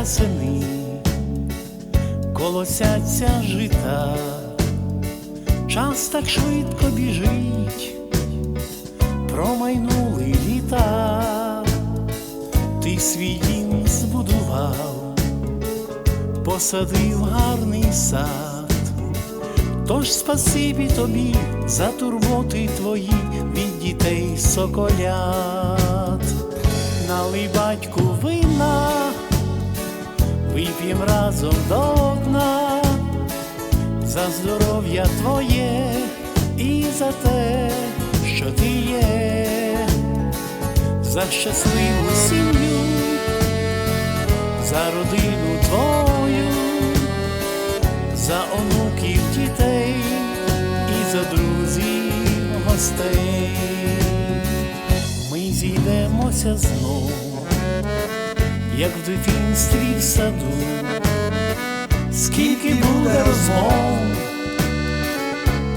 ясени, колосяться жита, час так швидко біжить, промайнули літа, ти свій дім збудував, посадив гарний сад, тож спасибі тобі за турботи твої від дітей соколят. Налий батьку вина, вип'єм разом до дна, за здоров'я твоє і за те, що ти є, за щасливу сім'ю, за родину твою, за онуків дітей і за друзів гостей. Ми зійдемося знов, як в дитинстві в саду, скільки буде розмов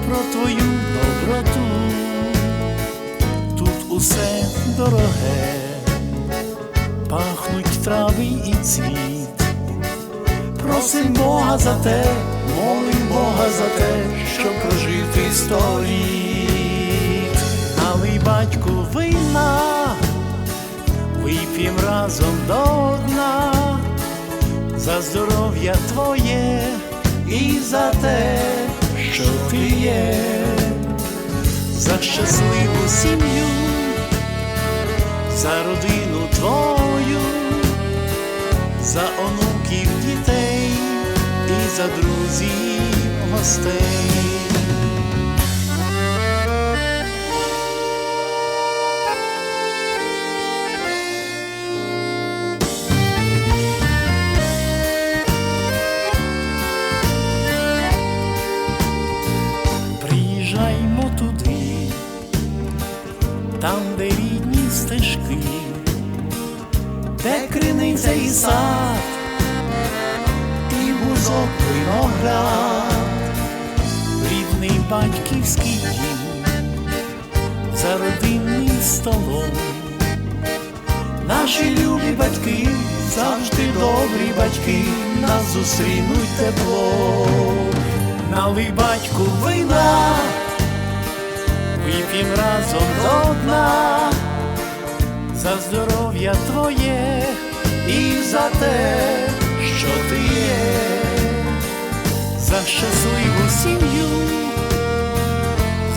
про твою доброту, тут усе дороге, пахнуть трави і цвіт. Просим Бога за те, молим Бога за те, щоб прожити сто літ. Налий батьку вина, вип'єм разом до дна, за здоров'я твоє і за те, що ти є, за щасливу сім'ю, за родину твою за онуків дітей і за друзів гостей. Там, де рідні стежки, де криниця і сад, і бузок виноград, рідний батьківський дім, за родинним столом. Наші любі батьки, завжди добрі батьки, нас зустрінуть тепло, налий батьку вина, вип'єм разом до дна за здоров'я твоє і за те, що ти є, за щасливу сім'ю,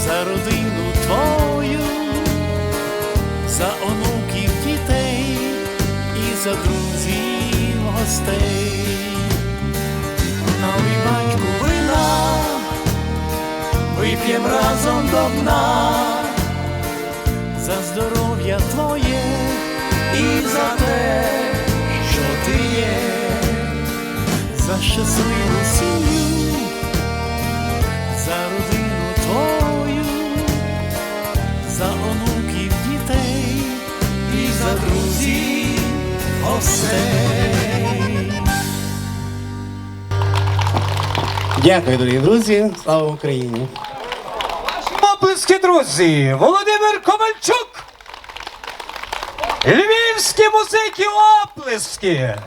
за родину твою, за онуків дітей і за друзів гостей. Батьку вина, вип'єм разом до дна за здоров'я твоє і за те, що ти є, за щасливу сім'ю, за родину твою, за онуків дітей і за друзів гостей. Дякую, дорогі друзі. Слава Україні! Оплески, друзі! Володимир Ковальчук! Львівські музики оплески!